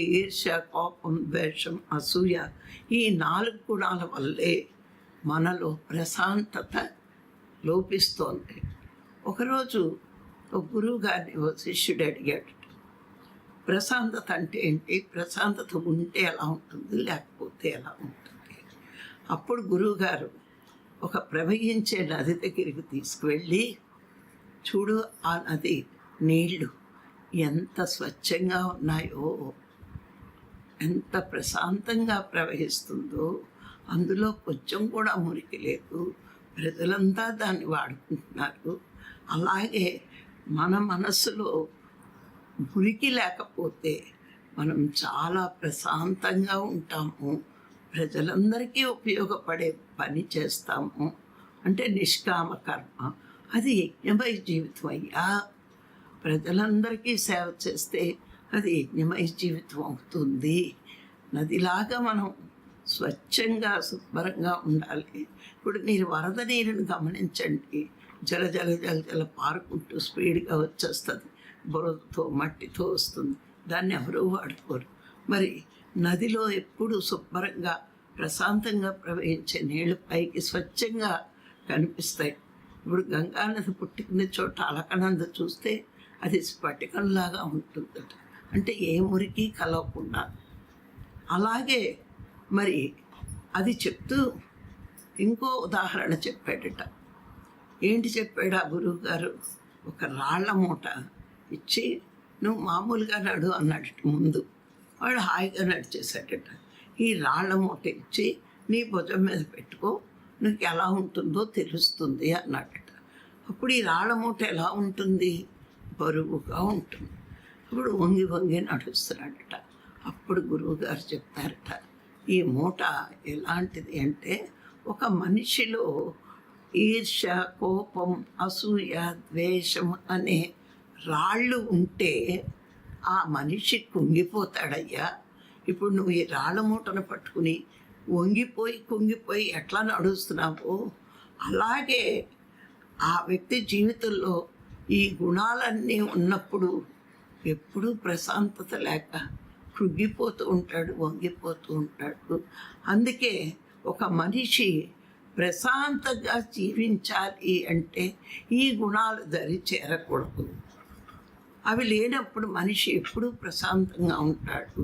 ఈర్ష్య కోపం ద్వేషం అసూయ ఈ నాలుగు గుణాల వల్లే మనలో ప్రశాంతత లోపిస్తోంది. ఒకరోజు ఒక గురువు గారిని ఓ శిష్యుడు అడిగాడు ప్రశాంతత అంటే ఏంటి? ప్రశాంతత ఉంటే ఎలా ఉంటుంది? లేకపోతే ఎలా ఉంటుంది? అప్పుడు గురువుగారు ఒక ప్రవహించే నది దగ్గరికి తీసుకువెళ్ళి చూడు ఆ నది నీళ్ళు ఎంత స్వచ్ఛంగా ఉన్నాయో ఎంత ప్రశాంతంగా ప్రవహిస్తుందో అందులో కొంచెం కూడా మురికి లేదు. ప్రజలంతా దాన్ని వాడుకుంటున్నారు. అలాగే మన మనసులో మురికి లేకపోతే మనం చాలా ప్రశాంతంగా ఉంటాము. ప్రజలందరికీ ఉపయోగపడే పని చేస్తాము. అంటే నిష్కామ కర్మ. అది యజ్ఞమై జీవితం అయ్యా. ప్రజలందరికీ సేవ చేస్తే అది యజ్ఞమై జీవితం అవుతుంది. నదిలాగా మనం స్వచ్ఛంగా శుభ్రంగా ఉండాలి. ఇప్పుడు మీరు వరద నీరుని గమనించండి. జల జల జల జల పారుకుంటూ స్పీడ్గా వచ్చేస్తుంది. బురదతో మట్టితో వస్తుంది. దాన్ని ఎవరూ వాడుకోరు. మరి నదిలో ఎప్పుడు శుభ్రంగా ప్రశాంతంగా ప్రవహించే నీళ్ళు పైకి స్వచ్ఛంగా కనిపిస్తాయి. ఇప్పుడు గంగానది పుట్టిన చోట అలకనంద చూస్తే అది స్ఫటికంలాగా ఉంటుందట. అంటే ఏ మురికి కలవకుండా అలాగే మరి అది చెప్తూ ఇంకో ఉదాహరణ చెప్పాడట. ఏంటి చెప్పాడు ఆ గురువు గారు ఒక రాళ్ళ మూట ఇచ్చి నువ్వు మామూలుగా నడు అన్నాడట ముందు. వాడు హాయిగా నడిచేశాడట. ఈ రాళ్ళ మూట ఇచ్చి నీ భుజం మీద పెట్టుకో నీకు ఎలా ఉంటుందో తెలుస్తుంది అన్నాడట. అప్పుడు ఈ రాళ్ళ మూట ఎలా ఉంటుంది? బరువుగా ఉంటుంది. ఇప్పుడు వంగి వంగి నడుస్తున్నాడట. అప్పుడు గురువు గారు చెప్తారట ఈ మూట ఎలాంటిది అంటే ఒక మనిషిలో ఈర్ష కోపం అసూయ ద్వేషం అనే రాళ్ళు ఉంటే ఆ మనిషి కుంగిపోతాడయ్యా. ఇప్పుడు నువ్వు ఈ రాళ్ళ మూటను పట్టుకుని వంగిపోయి కుంగిపోయి ఎట్లా నడుస్తున్నావు? అలాగే ఆ వ్యక్తి జీవితంలో ఈ గుణాలన్నీ ఉన్నప్పుడు ఎప్పుడూ ప్రశాంతత లేక కృంగిపోతూ ఉంటాడు వంగిపోతూ ఉంటాడు. అందుకే ఒక మనిషి ప్రశాంతంగా జీవించాలి అంటే ఈ గుణాలు దరి చేరకూడదు. అవి లేనప్పుడు మనిషి ఎప్పుడూ ప్రశాంతంగా ఉంటాడు.